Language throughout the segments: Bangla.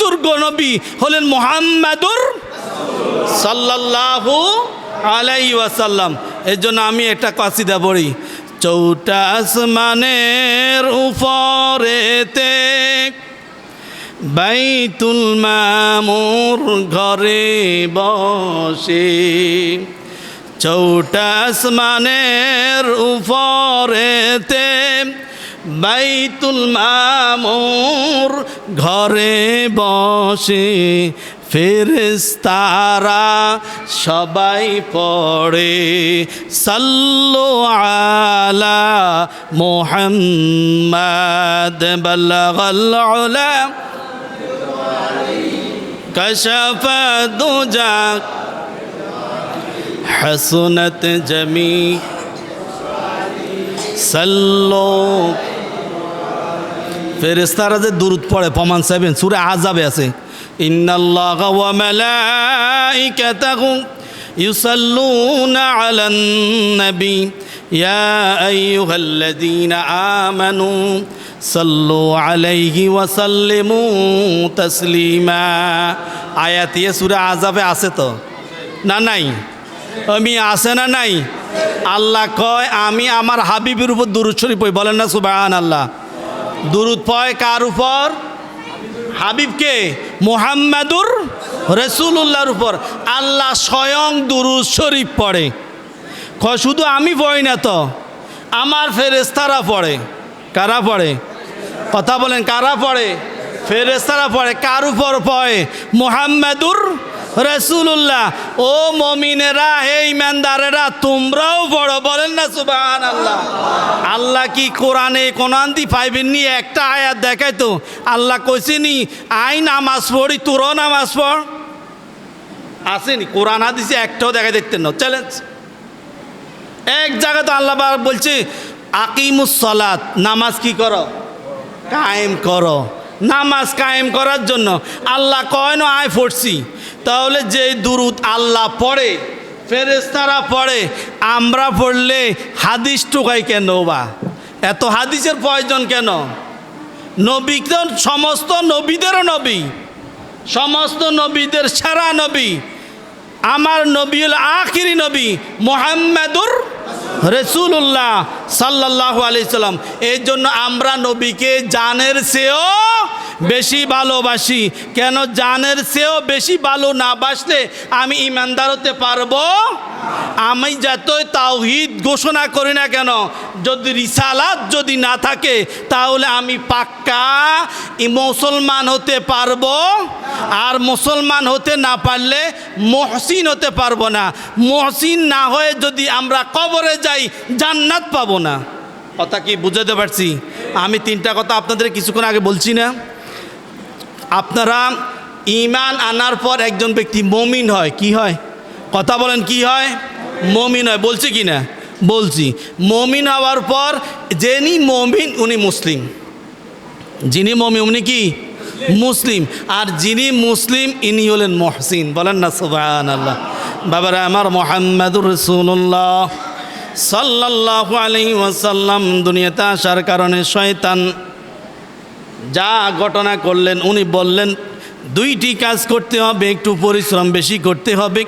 বুজুর্গ নবী হলেন মোহাম্মদুর সাল্লাল্লাহু আলাই ওয়াসাল্লাম। এর জন্য আমি একটা কাসিদা পড়ি। চৌটা আসমানের উপরেতে বাইতুল মামুর ঘরে বসে। চৌটা আসমানের উপরেতে বাইতুল মামুর ঘরে বসে ফেরেস্তারা সবাই পড়ে সাল্লু আলা মোহাম্মদ বল্লাগাল উলা كشف الدجى حسنت جميع صلوا ফেরেস্তারা যে দূরত পড়ে, প্রমাণ সাহেবেন সুরে আজাবে আছে। ইন্নাল্লাহ সুরে আজাবে আছে তো? না নাই? আমি আছে না নাই? আল্লাহ কয়, আমি আমার হাবিবের উপর দুরুদ শরীফ বলেন না সুবাহান আল্লাহ দুরুদ পয় কার উপর? হাবিবকে মোহাম্মদুর রসুল্লাহর উপর। আল্লাহ স্বয়ং দুরুদ শরীফ পড়ে। কয়, শুধু আমি পড়ি না তো? আমার ফেরেস্তারা পড়ে। কারা পড়ে? কথা বলেন, কারা পড়ে? ফেরেস্তারা পড়ে। কার উপর পড়ে? মোহাম্মদুর রসুল্লাহ ও মমিনেরা, হে ইমানদারেরা তোমরাও বড় বলেন না সুবাহান আল্লাহ আল্লাহ কি কোরআনে কোরআন দি পাইবেননি? একটা আয়াত দেখাই তো আল্লাহ কইসিনি আই নামাজ পড়ি, তোরও নামাজ পড়। আসেনি কোরআন হাদিসে একটাও দেখা দেখতেন না চ্যালেঞ্জ এক জায়গায় তো আল্লাহ বলছে, আকিমুস সলাত, নামাজ কি করো? কায়েম করো। নামাজ কায়েম করার জন্য। আল্লাহ কয়, না, আয় পড়ছি। তাহলে যে দুরুদ আল্লাহ পড়ে ফেরেস্তারা পড়ে, আমরা পড়লে হাদিস টুকাই কেন বা? এত হাদিসের প্রয়োজন কেন? নবী সমস্ত নবীদেরও নবী, সমস্ত নবীদের সেরা নবী। আমার নবী হল আখিরি নবী মোহাম্মদুর রসুল্লাহ সাল্লাহ আলাইসাল্লাম এই জন্য আমরা নবীকে জানের চেয়েও বেশি ভালোবাসি। কেন? জানের চেয়েও বেশি ভালো না বাসলে আমি ইমানদার হতে পারব? আমি যতই তাওহিদ ঘোষণা করি না কেন, যদি রিসালাত যদি না থাকে, তাহলে আমি পাক্কা মুসলমান হতে পারব, আর মুসলমান হতে না পারলে মহসিন হতে পারব না। মহসিন না হয়ে যদি আমরা কবরে যাই, জান্নাত পাবো না। কথা কি বুঝাতে পারছি? আমি তিনটা কথা আপনাদের কিছুক্ষণ আগে বলছি না। আপনারা ইমান আনার পর একজন ব্যক্তি মমিন হয়, কি হয়? কথা বলেন কি হয়? মমিন হয়। বলছি কি না? বলছি, মমিন হওয়ার পর যিনি মমিন, উনি মুসলিম। যিনি মমিন, উনি কি? মুসলিম। আর যিনি মুসলিম, ইনি হলেন মহসিন। বলেন না সুবাহ আল্লাহ বাবারা, আমার মোহাম্মদুর রসুল্লাহ সাল্লাহ আলাই ওয়াসাল্লাম দুনিয়াতে আসার কারণে শয়তান যা ঘটনা করলেন, উনি বললেন, দুইটি কাজ করতে হবে, একটু পরিশ্রম বেশি করতে হবে।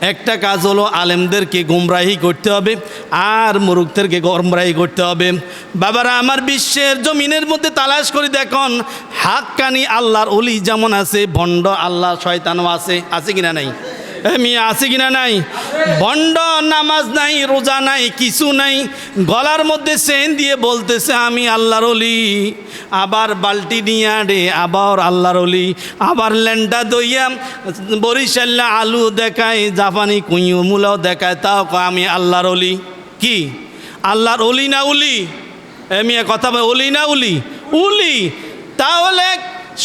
একটা কাজ হলো আলেমদেরকে গুমরাহি করতে হবে আর মুরুখদেরকে গমরাহি করতে হবে। বাবারা, আমার বিশ্বের জমিনের মধ্যে তালাশ করে দেখুন, হাক্কানি আল্লাহর অলি যেমন আছে, ভণ্ড আল্লাহ শয়তানও আছে আছে কিনা নাই? আমি আছে কিনা নাই? ভণ্ড নামাজ নাই, রোজা নাই, কিছু নাই। গলার মধ্যে সেন দিয়ে বলতেছে, আমি আল্লাহর অলি আবার বালতি নিয়ে আডে আবার আল্লাহর অলি আবার ল্যান্ডা দইয়া বরিশাল্লা আলু দেখায়, জাপানি কুঁয়ো মূলাও দেখায়, তাও আমি আল্লাহর অলি কি? আল্লাহর অলি না উলি? এমি কথা অলি না উলি? উলি? তাহলে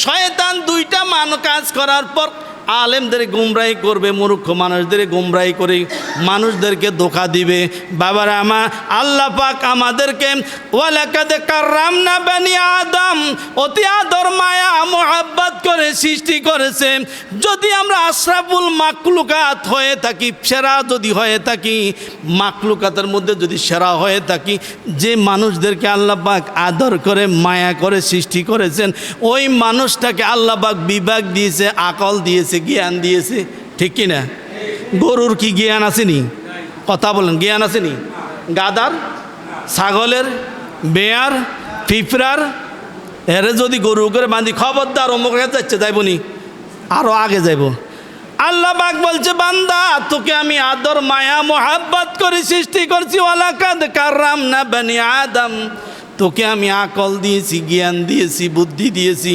শয়তান দুইটা মান কাজ করার পর আলেমদের গুমরাই করবে, মূর্খ মানুষদের গুমরাই করে মানুষদেরকে ধোকা দিবে। বাবারা আমার আল্লাহ পাক আমাদেরকে, ওয়ালাকাদে কাররাম না বানি আদম, অতি আদর মায়া, মোহাব্বত করে সৃষ্টি করেছে। যদি আমরা আশরাফুল মাকলুকাত হয়ে থাকি, সেরা যদি হয়ে থাকি মাকলুকাতের মধ্যে যদি সেরা হয়ে থাকি, যে মানুষদেরকে আল্লাহ পাক আদর করে, মায়া করে সৃষ্টি করেছেন, ওই মানুষটাকে আল্লাহ পাক বিভাগ দিয়েছে, আকল দিয়েছে জ্ঞান দিয়েছে, ঠিক কি না গরুর কি জ্ঞান আসেনি? কথা বলেন, জ্ঞান আসেনি? গাদার, ছাগলের, বেয়ার পিঁপড়ার এরে যদি গরু করে বাঁধি, খবরদার অমুক যাচ্ছে যাইবনি আরও আগে যাইব। আল্লাহ বাক বলছে, বান্দা, তোকে আমি আদর, মায়া, মোহাব্বত করে, সৃষ্টি করছি, ওয়ালাকাদ কাররাম না বানি আদম। তোকে আমি আকল দিয়েছি, জ্ঞান দিয়েছি, বুদ্ধি দিয়েছি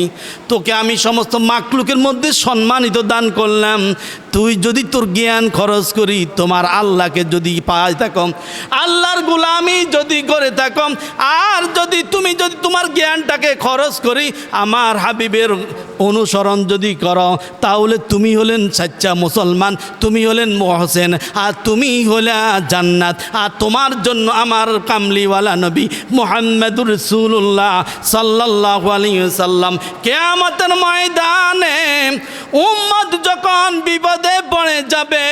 তোকে আমি সমস্ত মাকলুকের মধ্যে সম্মানিত দান করলাম। তুই যদি তোর জ্ঞান খরচ করি, তোমার আল্লাহকে যদি পাই থাকম, আল্লাহর গুলামি যদি করে থাকম, আর যদি তুমি যদি তোমার জ্ঞানটাকে খরচ করি, আমার হাবিবের অনুসরণ যদি করো, তাহলে তুমি হলেন সাচ্চা মুসলমান, তুমি হলেন মহসেন, আর তুমি হলে জান্নাত। আর তোমার জন্য আমার কামলিওয়ালা নবী মোহাম্মদুর রসুল্লাহ সাল্লাহ আলী সাল্লাম কেয়ামতের ময়দানে উম্মত যখন বিপদে পড়ে যাবে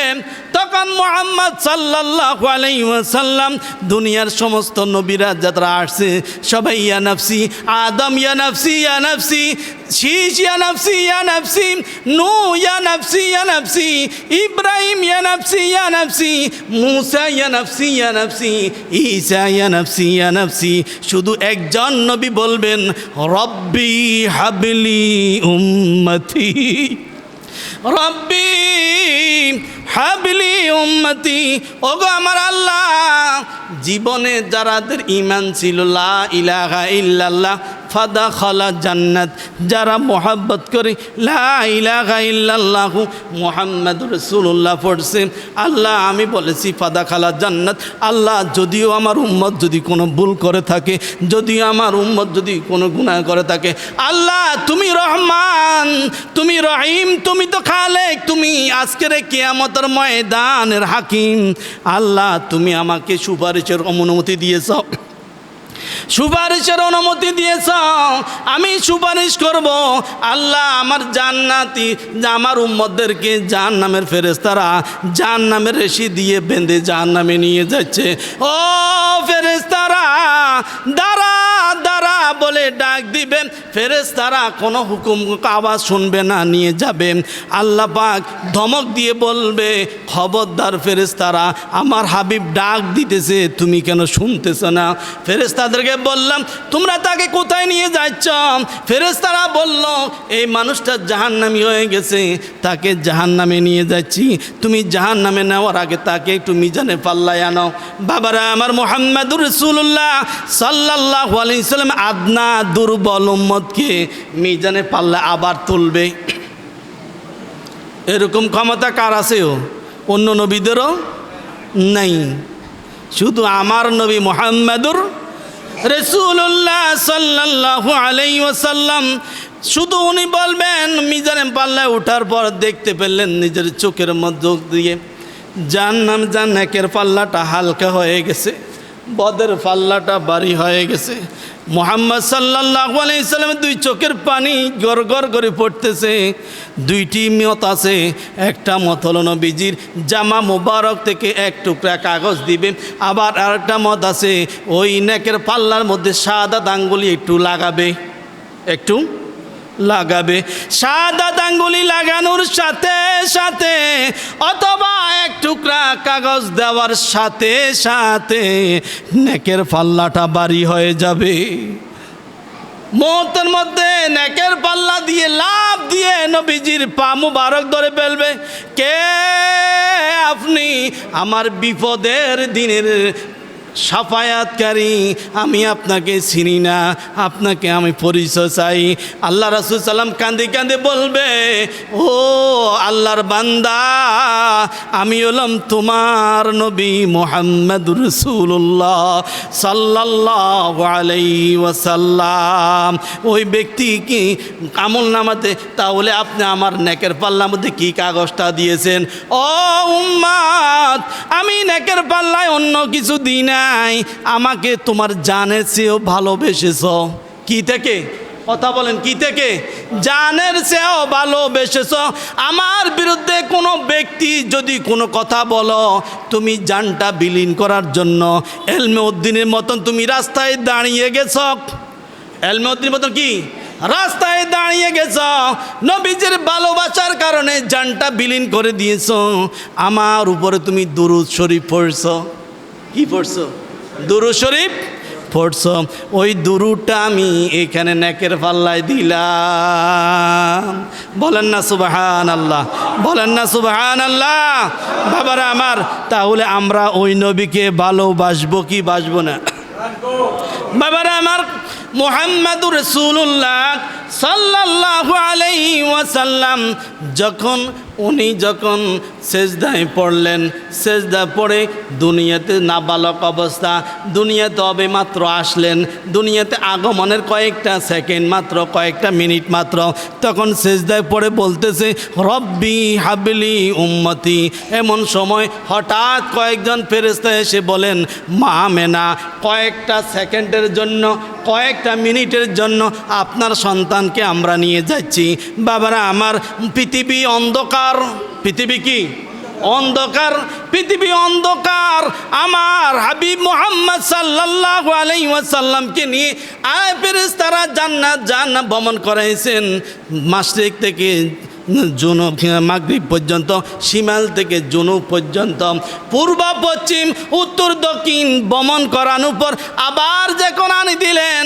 তখন মোহাম্মদ সাল্লাহ আলাইসাল্লাম দুনিয়ার সমস্ত নবীরা যারা আসছে সবাই ইয়া নফসি আদম ইয়া নফসি ইয়া নফসি শীষ ইয়া নফসি ইয়া নফসি নু ইয়া নফসি ইয়া নফসি ইব্রাহিম ইয়া নফসি ইয়া নফসি মুসা ইয়া নফসি ইয়া নফসি ঈসা ইয়া নফসি ইয়া নফসি শুধু একজন নবী বলবেন রব্বি হাবলি উম্মতি রব্বি হাবলি উম্মতি। ওগো আমার আল্লাহ জীবনে যারাদের ইমান ছিল লা ইলাহা ইল্লাল্লাহ ফাদা খালা জান্নাত। যারা মোহাব্বত করে, লা ইলাহা ইল্লাল্লাহু মোহাম্মদ রসুল্লাহ পড়ছে আল্লাহ, আমি বলেছি ফাদা খালা জান্নাত। আল্লাহ, যদিও আমার উম্মত যদি কোনো ভুল করে থাকে, যদিও আমার উম্মত যদি কোনো গুনাহ করে থাকে, আল্লাহ, তুমি রহমান, তুমি রহিম, তুমি তো খালেক, তুমি আজকের কিয়ামতের ময়দানের হাকিম। আল্লাহ, তুমি আমাকে সুপারিশের অনুমতি দিয়েছ। সুপারিশের অনুমতি দিয়েছ আমি সুপারিশ করব, আল্লাহ আমার জান্নাতি, আমার উম্মদেরকে জান নামের ফেরেস্তারা জান নামের রেশি দিয়ে বেঁধে জান নামে নিয়ে যাচ্ছে। ও ফেরেস্তারা দাঁড়া দাঁড়া বলে ডাক দিবেন ফেরেস্তারা কোনো হুকুম আওয়াজ শুনবে না, নিয়ে যাবে। আল্লাহ পাক ধমক দিয়ে বলবে, খবরদার ফেরেস্তারা আমার হাবিব ডাক দিতেছে, তুমি কেন শুনতেছ না? ফেরেস্তাদেরকে বললাম, তোমরা তাকে কোথায় নিয়ে যাচ্ছ? ফেরেস্তারা বলল, এই মানুষটা জাহান্নামি হয়ে গেছে, তাকে জাহান্নামে নিয়ে যাচ্ছি। তুমি জাহান্নামে নেওয়ার আগে তাকে একটু মিজানে পাল্লায় আনো। বাবারা, আমার মোহাম্মদুর রসুল্লাহ সাল্লাহ আলাইসাল্লাম আদনা দুর্বল উম্মদকে মিজানে পাল্লা আবার তুলবে। এরকম ক্ষমতা কার আছেও অন্য নবীদেরও নাই। শুধু আমার নবী মোহাম্মদুর রসুল্লাহ সাল্লাহ আলাই ওসাল্লাম শুধু উনি বলবেন, মিজানে পাল্লায় ওঠার পর দেখতে পেলেন নিজের চোখের মধ্য দিয়ে যার নাম যার নাকের পাল্লাটা হালকা হয়ে গেছে। বদের পাল্লাটা বাড়ি হয়ে গেছে। মোহাম্মদ সাল্লাহ আলাইসাল্লামের দুই চোখের পানি গড় গড় করে পড়তেছে। দুইটি মত আছে। একটা মত হলো নবীজির জামা মোবারক থেকে এক টুকরা কাগজ দিবে আবার আরেকটা মত আছে, ওই নেকের পাল্লার মধ্যে সাদা দাঙ্গুলি একটু লাগাবে। একটু লাগাবে। সাদা দাঙ্গুলি লাগানোর সাথে সাথে, অথবা এক টুকরা কাগজ দেওয়ার সাথে সাথে নেকের পাল্লাটা বাড়ি হয়ে যাবে। মুহূর্তের মধ্যে নেকের পাল্লা দিয়ে লাভ দিয়ে নবীজির পা মুবারক ধরে ফেলবে। কে আপনি আমার বিপদের দিনের সাফায়াতকারী, আমি আপনাকে চিনি না, আপনাকে আমি পরিচয় চাই। আল্লাহ রাসুল সাল্লাম কান্দে কান্দে বলবে, ও আল্লাহর বান্দা, আমি হলাম তোমার নবী মোহাম্মদ রসুল্লাহ সাল্লাহ আলাই ওয়াসাল্লাম। ওই ব্যক্তি কি আমল নামাতে, তাহলে আপনি আমার নেকের পাল্লার মধ্যে কি কাগজটা দিয়েছেন? ও উম্মাদ, আমি নেকের পাল্লায় অন্য কিছু দিই নাই, আমাকে তোমার জানের চেয়েও ভালোবেসেছ। কি থেকে? কথা বলেন, কি থেকে? জানের চেয়েও ভালোবেসেছ। আমার বিরুদ্ধে কোনো ব্যক্তি যদি কোনো কথা বলো, তুমি জানটা বিলীন করার জন্য। এলমে উদ্দিনের মতন তুমি রাস্তায় দাঁড়িয়ে গেছ। এলমে উদ্দিনের মতন কি? রাস্তায় দাঁড়িয়ে গেছ। নবীজের ভালোবাসার কারণে জানটা বিলীন করে দিয়েছ। আমার উপরে তুমি দুরুদ শরীফ পড়ছ। কি পড়ছো? দুরু শরীফ পড়ছ। ওই দুরুটা আমি এখানে নেকের পাল্লায় দিলাম। বলেন না সুবাহান আল্লাহ বলেন না সুবাহান আল্লাহ বাবারা আমার, তাহলে আমরা ওই নবীকে ভালোবাসবো কি বাসবো না? বাবারা আমার, মোহাম্মদুর রসুল্লাহ সাল্লাল্লাহু আলাইহি ওয়াসাল্লাম যখন উনি যখন সেজদায় পড়লেন, সেজদা পড়ে দুনিয়াতে নাবালক অবস্থা, দুনিয়াতে অবে মাত্র আসলেন, দুনিয়াতে আগমনের কয়েকটা সেকেন্ড মাত্র, কয়েকটা মিনিট মাত্র, তখন সেজদায় পড়ে বলতেছে, রব্বি হাবলি উম্মতি। এমন সময় হঠাৎ কয়েকজন ফেরেস্তা এসে বলেন, মা মেনা, কয়েকটা সেকেন্ডের জন্য, কয়েকটা মিনিটের জন্য আপনার সন্তানকে আমরা নিয়ে যাচ্ছি। বাবারা, আমার পৃথিবী অন্ধকার পৃথিবী কি? অন্ধকার, পৃথিবী অন্ধকার। আমার হাবিব মোহাম্মদ সাল্লাহ আলাইসাল্লামকে নিয়ে আয় পেরেস তারা জান্নাত জান্নাত ভ্রমণ করাইছেন। মাসরিক থেকে জুনু মাগরিব পর্যন্ত, সীমাল থেকে জুনু পর্যন্ত, পূর্ব, পশ্চিম, উত্তর, দক্ষিণ ভ্রমণ করানোর পর আবার যখন আনি দিলেন,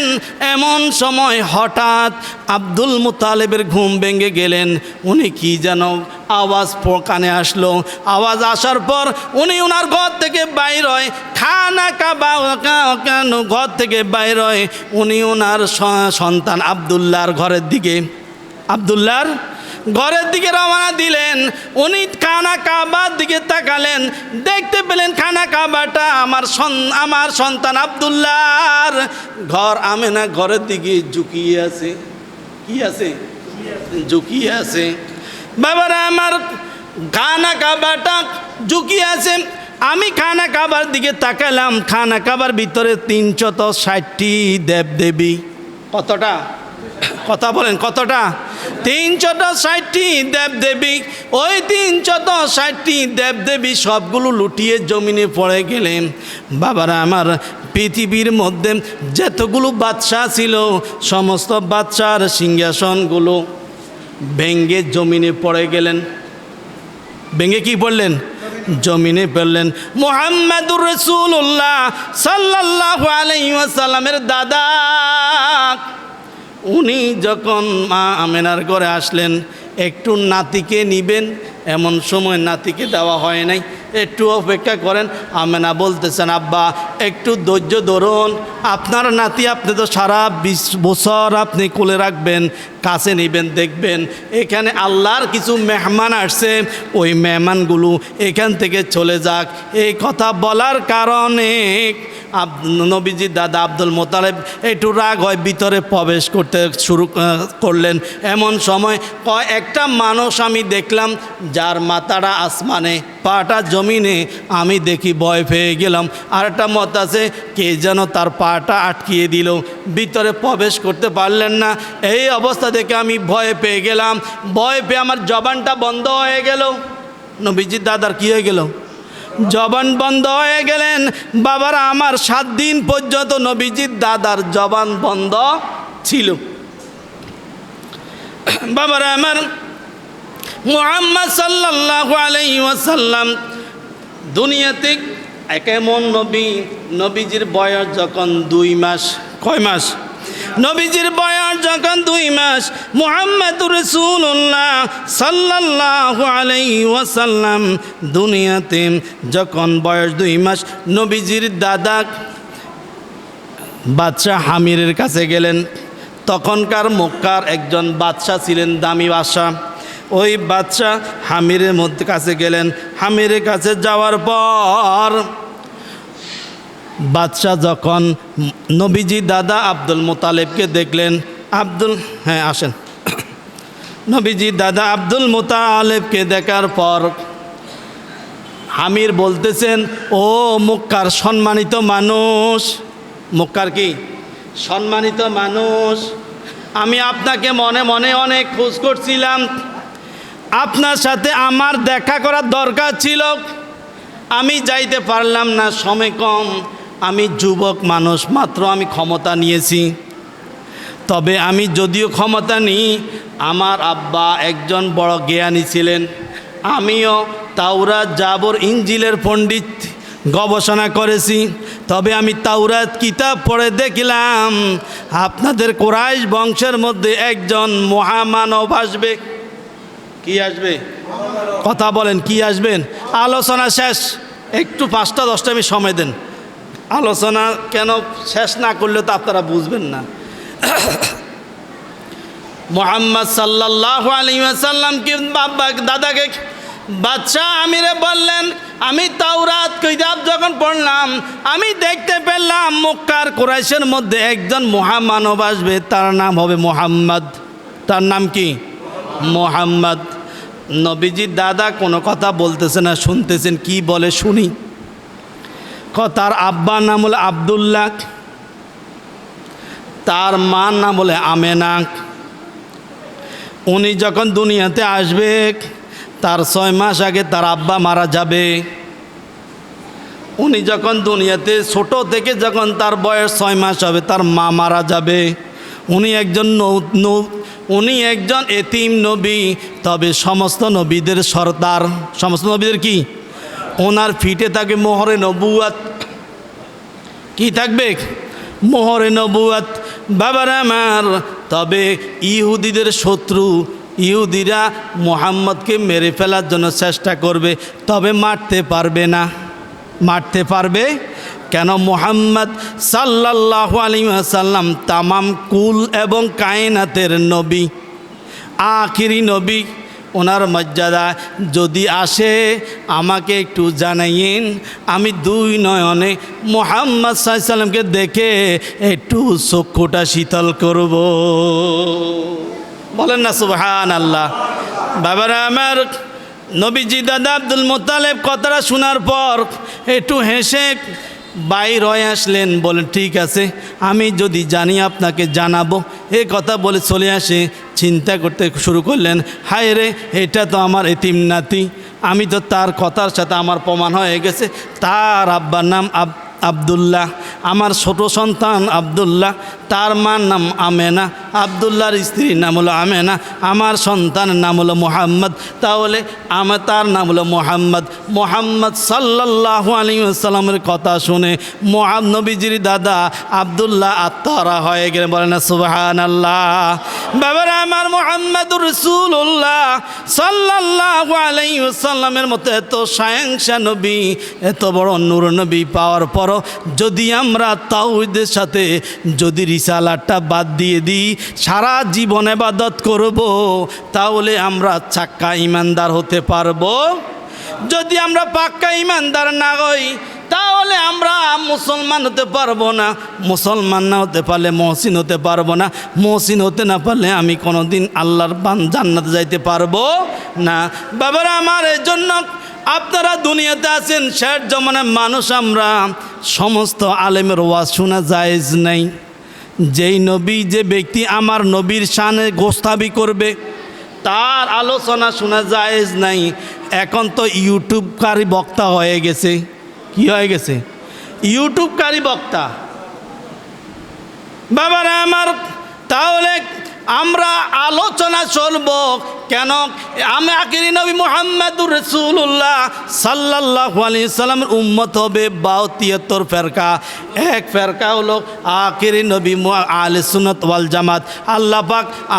এমন সময় হঠাৎ আব্দুল মুতালেবের ঘুম ভেঙে গেলেন। উনি কি যেন আওয়াজ কানে আসলো। আওয়াজ আসার পর উনি ওনার ঘর থেকে বাইর হয়। খানা কাবা ঘর থেকে বাইর হয়। উনি ওনার সন্তান আবদুল্লাহর ঘরের দিকে। আবদুল্লাহর ঘরের দিকে রওনা দিলেন। উনি খানা কাবার দিকে তাকালেন। দেখতে পেলেন খানা কাবাটা আমার আমার সন্তান আবদুল্লাহর। ঘর আমেনা ঘরের দিকে ঝুঁকিয়ে আছে। কি আছে? ঝুঁকিয়ে আছে। বাবারা, আমার খানা কাবাটা ঝুঁকিয়ে আছে। আমি খানা কাবার দিকে তাকালাম। খানা কাবার ভিতরে তিনশত ষাটটি দেবদেবী। কতটা? কথা বলেন, কতটা? তিনশত ষাটটি দেবদেবী, ওই তিনশত ষাটটি দেবদেবী সবগুলো লুটিয়ে জমিনে পড়ে গেলেন। বাবারা, আমার পৃথিবীর মধ্যে যতগুলো বাদশাহ ছিল, সমস্ত বাদশার সিংহাসনগুলো ভেঙ্গে জমিনে পড়ে গেলেন। ভেঙে কি পড়লেন? জমিনে পড়লেন। মোহাম্মদুর রসুল্লাহ সাল্লাহ আলাইসাল্লামের দাদা। উনি যখন মা আমেনার ঘরে আসলেন একটু নাতিকে নিবেন এমন সময় নাতিকে দেওয়া হয় নাই। একটু অপেক্ষা করেন। আমেনা বলতেছেন, আব্বা, একটু ধৈর্য ধরুন। আপনার নাতি আপনি তো সারা বিশ বছর আপনি কোলে রাখবেন, কাছে নেবেন, দেখবেন। এখানে আল্লাহর কিছু মেহমান আসছে। ওই মেহমানগুলো এখান থেকে চলে যাক। এই কথা বলার কারণে নবীজি দাদা আব্দুল মোতালেব একটু রাগ হয়, ভিতরে প্রবেশ করতে শুরু করলেন। এমন সময় ক- একটা মানুষ আমি দেখলাম যার মাথাটা আসমানে, পাটা জমিনে, আমি দেখি ভয় পেয়ে গেলাম। আর একটা মত আছে, কে যেন তার পাটা আটকিয়ে দিল। ভিতরে প্রবেশ করতে পারলেন না। এই অবস্থা দেখে আমি ভয় পেয়ে গেলাম। ভয় পেয়ে আমার জবানটা বন্ধ হয়ে গেল। নবীজির দাদার কী হয়ে গেল? জবান বন্ধ হয়ে গেলেন। বাবারা, আমার সাত দিন পর্যন্ত নবীজির দাদার জবান বন্ধ ছিল। বাবারা, আমার মুহাম্মদ সাল্লাল্লাহু আলাইহি ওয়াসাল্লাম দুনিয়াতে এক এমন নবী, নবীজির বয়স যখন দুই মাস, কয় মাস? নবীজির বয়স যখন দুই মাস মোহাম্মদ রসুল্লাহ সাল্লাহ আলাই ওয়াসাল্লাম দুনিয়াতে যখন বয়স দুই মাস, নবীজির দাদা বাদশাহ হামিরের কাছে গেলেন। তখনকার মক্কার একজন বাদশাহ ছিলেন দামি বাদশাহ। ওই বাদশাহ হামিরের মধ্যে কাছে গেলেন। হামিরের কাছে যাওয়ার পর বাদশাহ যখন নবীজি দাদা আব্দুল মোতালেবকে দেখলেন, আব্দুল হ্যাঁ আসেন। নবীজি দাদা আব্দুল মোতালেবকে দেখার পর হামির বলতেছেন, ও মক্কার সম্মানিত মানুষ। মক্কার কি? সম্মানিত মানুষ। আমি আপনাকে মনে মনে অনেক খোঁজ করছিলাম। আপনার সাথে আমার দেখা করার দরকার ছিল। আমি যাইতে পারলাম না, সময় কম। আমি যুবক মানুষ, মাত্র আমি ক্ষমতা নিয়েছি। তবে আমি যদিও ক্ষমতা নিই, আমার আব্বা একজন বড় জ্ঞানী ছিলেন। আমিও তাওরাত জাবর ইঞ্জিলের পণ্ডিত, গবেষণা করেছি। তবে আমি তাওরাত কিতাব পড়ে দেখলাম, আপনাদের কোরাইশ বংশের মধ্যে একজন মহামানব আসবে। কি আসবে? কথা বলেন, কি আসবেন? আলোচনা শেষ। একটু পাঁচটা, দশটা আমি সময় দেন। আলোচনা কেন শেষ না করলে তো আপনারা বুঝবেন না। মোহাম্মদ সাল্লাহ আলিমাসাল্লামকে বাবা, দাদাকে বাচ্চা আমিরে বললেন, আমি তাওরাত কিতাব যখন পড়লাম, আমি দেখতে পেলাম মক্কার কোরাইশের মধ্যে একজন মহামানব আসবে। তার নাম হবে মোহাম্মদ। তার নাম কি? মোহাম্মদ নবীজির দাদা কোনো কথা বলতেছে না, শুনতেছেন, কি বলে শুনি। ক তার আব্বার নাম হলো আবদুল্লাহ, তার মার নাম বলে আমেনা। উনি যখন দুনিয়াতে আসবে, তার ছয় মাস আগে তার আব্বা মারা যাবে। উনি যখন দুনিয়াতে ছোট থেকে যখন তার বয়স ছয় মাস হবে, তার মা মারা যাবে। উনি একজন নৌ- উনি একজন এতিম নবী, তবে সমস্ত নবীদের সর্দার। সমস্ত নবীদের কি? ওনার ফিটে থাকে মোহরে নবুয়াত। কি থাকবে? মোহরে নবুয়াত। বাবার আমার, তবে ইহুদিদের শত্রু, ইহুদিরা মোহাম্মদকে মেরে ফেলার জন্য চেষ্টা করবে, তবে মারতে পারবে না। মারতে পারবে। কেন মোহাম্মদ সাল্লাহ আলী সাল্লাম তামাম কুল এবং কায়নাতের নবী, আখিরি নবী, ওনার মর্যাদা যদি আসে, আমাকে একটু জানাইন আমি দুই নয়নে মোহাম্মদ সাল্লামকে দেখে একটু চক্ষুটা শীতল করব। বলেন না সুবহান আল্লাহ বাবারা আমার নবীজি দাদা আব্দুল মোতালেব কথাটা শোনার পর একটু হেসে বাইর হয়ে আসলেন, বলেন, ঠিক আছে, আমি যদি জানি আপনাকে জানাব। এ কথা বলে চলে আসে, চিন্তা করতে শুরু করলেন, হায় রে, এটা তো আমার এতিম নাতি, আমি তো তার কথার সাথে আমার প্রমাণ হয়ে গেছে। তার আব্বার নাম আব, আবদুল্লাহ, আমার ছোট সন্তান আবদুল্লাহ তার মার নাম আমেনা, আবদুল্লাহর স্ত্রীর নাম হলো আমেনা, আমার সন্তানের নাম হলো মোহাম্মদ। তাহলে আমার তার নাম হলো মোহাম্মদ। মোহাম্মদ সাল্লাহ আলী সাল্লামের কথা শুনে মোহাম নবীজির দাদা আবদুল্লাহ আত্মহারা হয়ে গেলে বলে না সুবাহান আল্লাহ বাবার, আমার মোহাম্মদুর রসুল্লাহ সাল্লাহ আলাই সাল্লামের মতো এত সায়ংসা নবী, এত বড় নূর নবী পাওয়ার পরও যদি আমরা তাউদের সাথে যদি রিসালাটা বাদ দিয়ে দিই, সারা জীবন এবাদত করব, তাহলে আমরা চাক্কা ইমানদার হতে পারব। যদি আমরা পাক্কা ইমানদার না হই, তাহলে আমরা মুসলমান হতে পারব না। মুসলমান না হতে পারলে মহসিন হতে পারব না। মহসিন হতে না পারলে আমি কোনো দিন আল্লাহর বান জান্নাতে যাইতে পারব না। বাবারা, আমার এর জন্য আপনারা দুনিয়াতে আছেন, শেষ জমানের মানুষ আমরা, সমস্ত আলেমের ওয়াজ শোনা জায়েজ নেই। যেই নবী, যে ব্যক্তি আমার নবীর শানে গোস্তাবি করবে, তার আলোচনা শোনা জায়েজ নাই। এখন তো ইউটিউবকারী বক্তা হয়ে গেছে। কি হয়ে গেছে? ইউটিউবকারী বক্তা। বাবারা আমার, তাহলে আমরা আলোচনা চলব কেন? আমি আকিরি নবী মোহাম্মদুর রসুল্লাহ সাল্লাহ আলি সাল্লামের উম্মত হবে বাউ তিয়াত্তর ফেরকা। এক ফেরকা হলো আকিরি নবী আল সুনত ওয়াল জামাত। আল্লাহ পাক